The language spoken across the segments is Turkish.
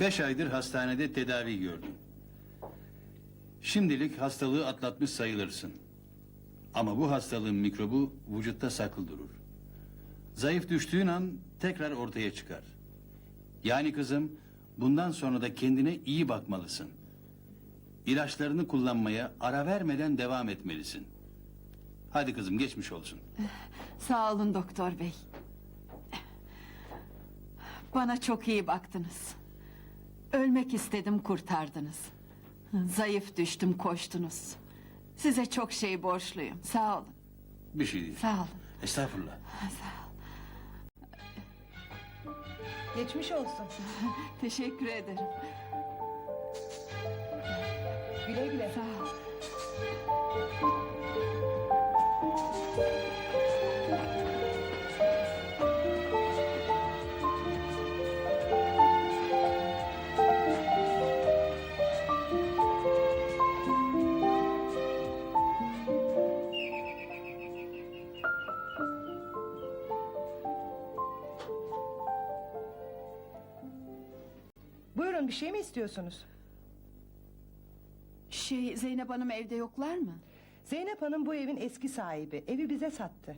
Beş aydır hastanede tedavi gördün. Şimdilik hastalığı atlatmış sayılırsın. Ama bu hastalığın mikrobu vücutta saklı durur. Zayıf düştüğün an tekrar ortaya çıkar. Yani kızım bundan sonra da kendine iyi bakmalısın. İlaçlarını kullanmaya ara vermeden devam etmelisin. Hadi kızım geçmiş olsun. Sağ olun doktor bey. Bana çok iyi baktınız. Ölmek istedim kurtardınız. Zayıf düştüm koştunuz. Size çok şey borçluyum. Sağ olun. Bir şey değil. Sağ olun. Estağfurullah. Geçmiş olsun. Teşekkür ederim. Güle güle. Sağ ol. Buyurun bir şey mi istiyorsunuz? Şey Zeynep Hanım evde yoklar mı? Zeynep Hanım bu evin eski sahibi. Evi bize sattı.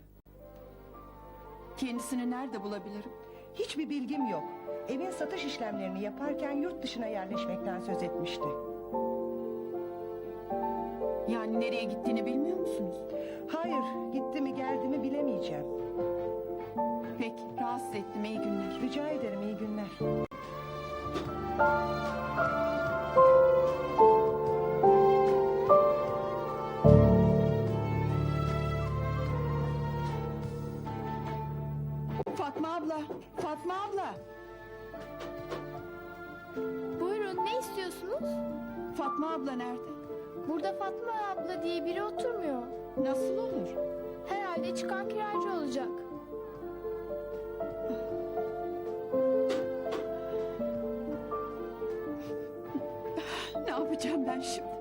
Kendisini nerede bulabilirim? Hiçbir bilgim yok. Evin satış işlemlerini yaparken yurt dışına yerleşmekten söz etmişti. Yani nereye gittiğini bilmiyor musunuz? Hayır, gitti mi geldi mi bilemeyeceğim. Peki rahatsız ettim iyi günler. Rica ederim iyi günler. Fatma abla, Fatma abla. Buyurun ne istiyorsunuz? Fatma abla nerede? Burada Fatma abla diye biri oturmuyor. Nasıl olur? Herhalde çıkan kiracı olacak. 真难受。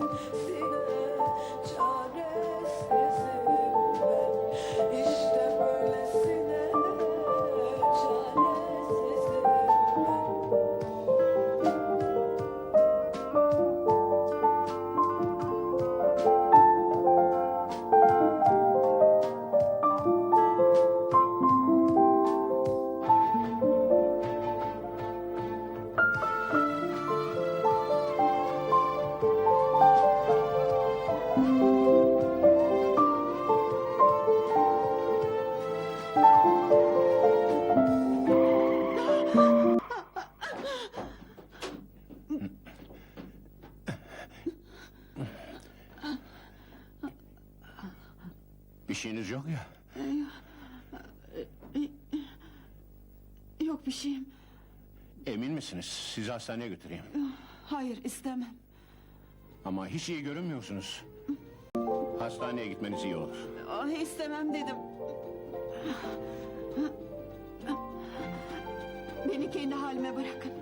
Böylesine Bir şeyiniz yok ya. Yok bir şeyim. Emin misiniz? Sizi hastaneye götüreyim. Hayır istemem. Ama hiç iyi görünmüyorsunuz. Hastaneye gitmeniz iyi olur. Ah, istemem dedim. Beni kendi halime bırakın.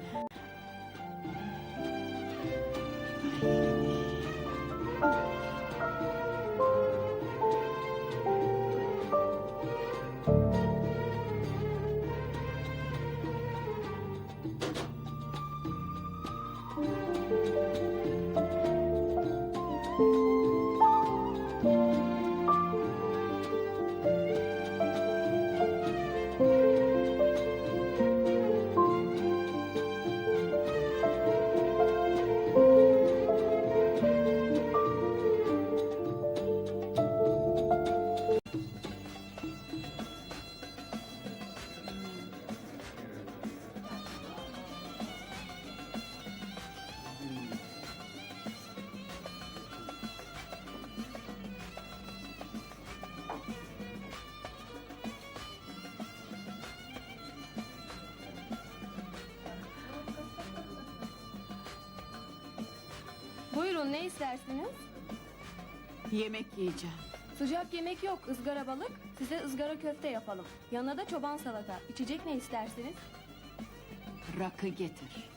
Buyurun ne istersiniz? Yemek yiyeceğim. Sıcak yemek yok, ızgara balık. Size ızgara köfte yapalım. Yanına da çoban salata. İçecek ne istersiniz? Rakı getir.